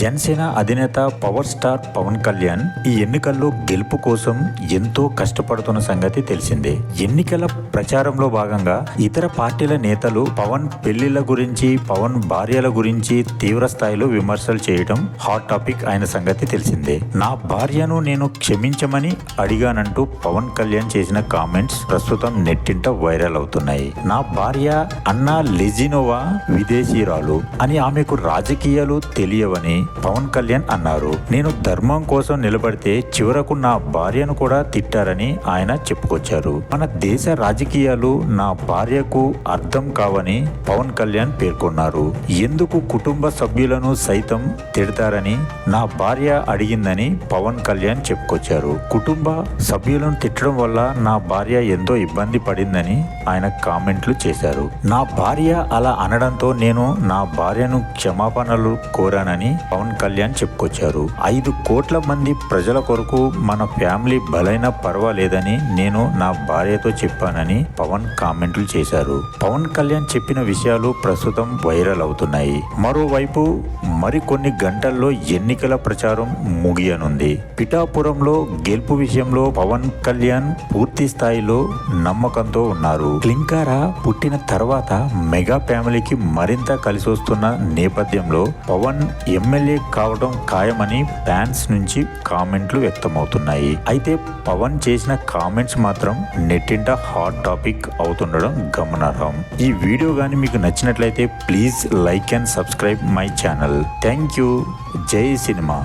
జనసేన అధినేత power star Pawan Kalyan ఈ ఎన్నికల్లో గెలుపు కోసం ఎంతో కష్టపడుతున్న సంగతి తెలిసిందే. ఎన్నికల ప్రచారంలో భాగంగా ఇతర పార్టీల నేతలు పవన్ పెళ్ళిళ్ళ గురించి పవన్ భార్యల గురించి తీవ్ర స్థాయిలో విమర్శలు చేయడం హాట్ టాపిక్ అయిన సంగతి తెలిసిందే. నా భార్యను నేను క్షమించమని అడిగానంటూ పవన్ కళ్యాణ్ చేసిన కామెంట్స్ ప్రస్తుతం నెట్టింట వైరల్ అవుతున్నాయి. నా భార్య అన్నా లెజినోవా విదేశీరాలు అని ఆమెకు రాజకీయాలు తెలియవని పవన్ కళ్యాణ్ అన్నారు. నేను ధర్మం కోసం నిలబడితే చివరకు నా భార్యను కూడా తిట్టారని ఆయన చెప్పుకొచ్చారు. మన దేశ రాజకీయాలు నా భార్యకు అర్థం కావని పవన్ కళ్యాణ్ పేర్కొన్నారు. ఎందుకు కుటుంబ సభ్యులను సైతం తిడతారని నా భార్య అడిగిందని పవన్ కళ్యాణ్ చెప్పుకొచ్చారు. కుటుంబ సభ్యులను తిట్టడం వల్ల నా భార్య ఎంతో ఇబ్బంది పడిందని ఆయన కామెంట్లు చేశారు. నా భార్య అలా అనడంతో నేను నా భార్యను క్షమాపణలు కోరానని పవన్ కళ్యాణ్ చెప్పుకొచ్చారు. ఐదు కోట్ల మంది ప్రజల కొరకు మన ఫ్యామిలీ బలైన పర్వాలేదని నేను నా భార్యతో చెప్పానని పవన్ కామెంట్లు చేశారు. పవన్ కళ్యాణ్ చెప్పిన విషయాలు ప్రస్తుతం వైరల్ అవుతున్నాయి. మరోవైపు మరికొన్ని గంటల్లో ఎన్నికల ప్రచారం ముగియనుంది. పిఠాపురంలో గెలుపు విషయంలో పవన్ కళ్యాణ్ పూర్తి స్థాయిలో నమ్మకంతో ఉన్నారు. క్లింకారా పుట్టిన తర్వాత మెగా ఫ్యామిలీకి మరింత కలిసి వస్తున్న నేపథ్యంలో పవన్ ఎమ్మెల్యే కావడం ఖాయమని ఫ్యాన్స్ నుంచి కామెంట్లు వ్యక్తమవుతున్నాయి. అయితే పవన్ చేసిన కామెంట్స్ మాత్రం నెట్టింట హాట్ టాపిక్ అవుతుండడం గమనార్హం. ఈ వీడియో కానీ మీకు నచ్చినట్లయితే please like and subscribe my channel. Thank you. జై సినిమా.